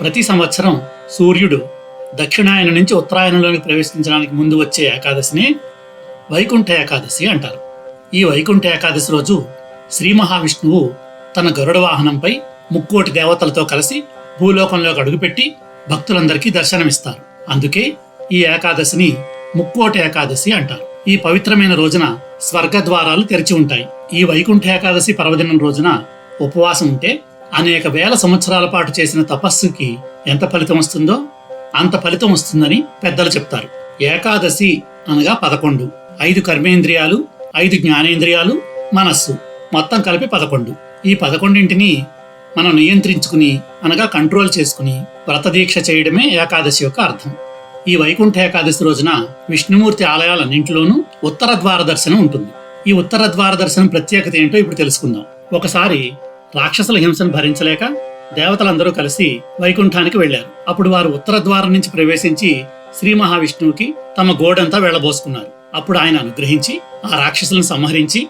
ప్రతి సంవత్సరం సూర్యుడు దక్షిణాయన నుంచి ఉత్తరాయణంలోకి ప్రవేశించడానికి ముందు వచ్చే ఏకాదశిని వైకుంఠ ఏకాదశి అంటారు. ఈ వైకుంఠ ఏకాదశి రోజు శ్రీ మహావిష్ణువు తన గరుడ వాహనంపై ముక్కోటి దేవతలతో కలిసి భూలోకంలోకి అడుగుపెట్టి భక్తులందరికీ దర్శనమిస్తారు. అందుకే ఈ ఏకాదశిని ముక్కోటి ఏకాదశి అంటారు. ఈ పవిత్రమైన రోజున స్వర్గ ద్వారాలు తెరిచి ఉంటాయి. ఈ వైకుంఠ ఏకాదశి పర్వదినం రోజున ఉపవాసం ఉంటే అనేక వేల సంవత్సరాల పాటు చేసిన తపస్సుకి ఎంత ఫలితం వస్తుందో అంత ఫలితం వస్తుందని పెద్దలు చెప్తారు. ఏకాదశి అనగా పదకొండు. ఐదు కర్మేంద్రియాలు ఐదు జ్ఞానేంద్రియాలు మనస్సు మొత్తం కలిపి పదకొండు. ఈ పదకొండింటిని మనం నియంత్రించుకుని అనగా కంట్రోల్ చేసుకుని వ్రతదీక్ష చేయడమే ఏకాదశి యొక్క అర్థం. ఈ వైకుంఠ ఏకాదశి రోజున విష్ణుమూర్తి ఆలయాలన్నింటిలోనూ ఉత్తర ద్వార దర్శనం ఉంటుంది. ఈ ఉత్తర ద్వార దర్శనం ప్రత్యేకత ఏంటో ఇప్పుడు తెలుసుకుందాం. ఒకసారి రాక్షసుల హింసను భరించలేక దేవతలందరూ కలిసి వైకుంఠానికి వెళ్ళారు అప్పుడు వారు ఉత్తర ద్వారం నుంచి ప్రవేశించి శ్రీ మహావిష్ణువుకి తమ గోడంతా వెళ్ళబోసుకున్నారు అప్పుడు ఆయన అనుగ్రహించి ఆ రాక్షసులను సంహరించి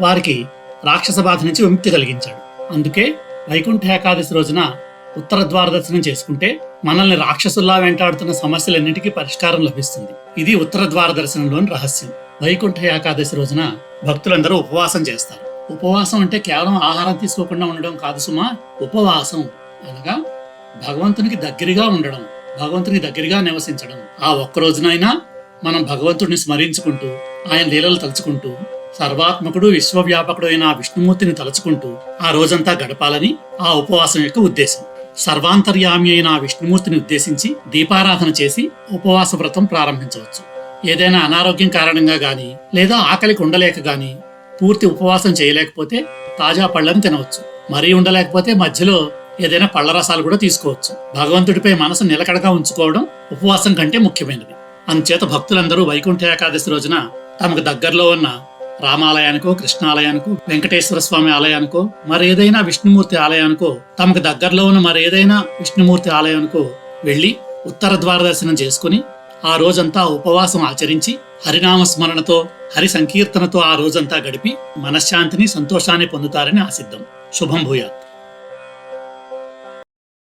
వారికి రాక్షస బాధ నుంచి విముక్తి కలిగించాడు. అందుకే వైకుంఠ ఏకాదశి రోజున ఉత్తర ద్వార దర్శనం చేసుకుంటే మనల్ని రాక్షసుల్లా వెంటాడుతున్న సమస్యలన్నింటికీ పరిష్కారం లభిస్తుంది. ఇది ఉత్తర ద్వార దర్శనంలోని రహస్యం. వైకుంఠ ఏకాదశి రోజున భక్తులందరూ ఉపవాసం చేస్తారు. ఉపవాసం అంటే కేవలం ఆహారం తీసుకోకుండా ఉండడం కాదు సుమా ఉపవాసం అనగా భగవంతునికి దగ్గరగా ఉండడం భగవంతునికి దగ్గరగా నివసించడం. ఆ ఒక్క రోజునైనా మనం భగవంతుడిని స్మరించుకుంటూ ఆయన లీలలు తలుచుకుంటూ సర్వాత్మకుడు విశ్వవ్యాపకుడు అయిన ఆ విష్ణుమూర్తిని తలుచుకుంటూ ఆ రోజంతా గడపాలని ఆ ఉపవాసం యొక్క ఉద్దేశం. సర్వాంతర్యామి అయిన ఆ విష్ణుమూర్తిని ఉద్దేశించి దీపారాధన చేసి ఉపవాస వ్రతం ప్రారంభించవచ్చు. ఏదైనా అనారోగ్యం కారణంగా గాని లేదా ఆకలికి ఉండలేక గాని పూర్తి ఉపవాసం చేయలేకపోతే తాజా పళ్ళను తినవచ్చు. మరీ ఉండలేకపోతే మధ్యలో ఏదైనా పళ్ళ రసాలు కూడా తీసుకోవచ్చు. భగవంతుడిపై మనసు నిలకడగా ఉంచుకోవడం ఉపవాసం కంటే ముఖ్యమైనది. అందుచేత భక్తులందరూ వైకుంఠ ఏకాదశి రోజున తమకు దగ్గరలో ఉన్న రామాలయానికో కృష్ణాలయానికో వెంకటేశ్వర స్వామి ఆలయానికో మరేదైనా విష్ణుమూర్తి ఆలయానికో తమకు దగ్గరలో ఉన్న మరేదైనా విష్ణుమూర్తి ఆలయానికో వెళ్ళి ఉత్తర ద్వార దర్శనం చేసుకుని ఆ రోజంతా ఉపవాసం ఆచరించి హరినామ స్మరణతో హరి సంకీర్తనతో ఆ రోజంతా గడిపి మనశ్శాంతిని సంతోషాన్ని పొందుతారని ఆశిద్దాం. శుభం భూయాత్.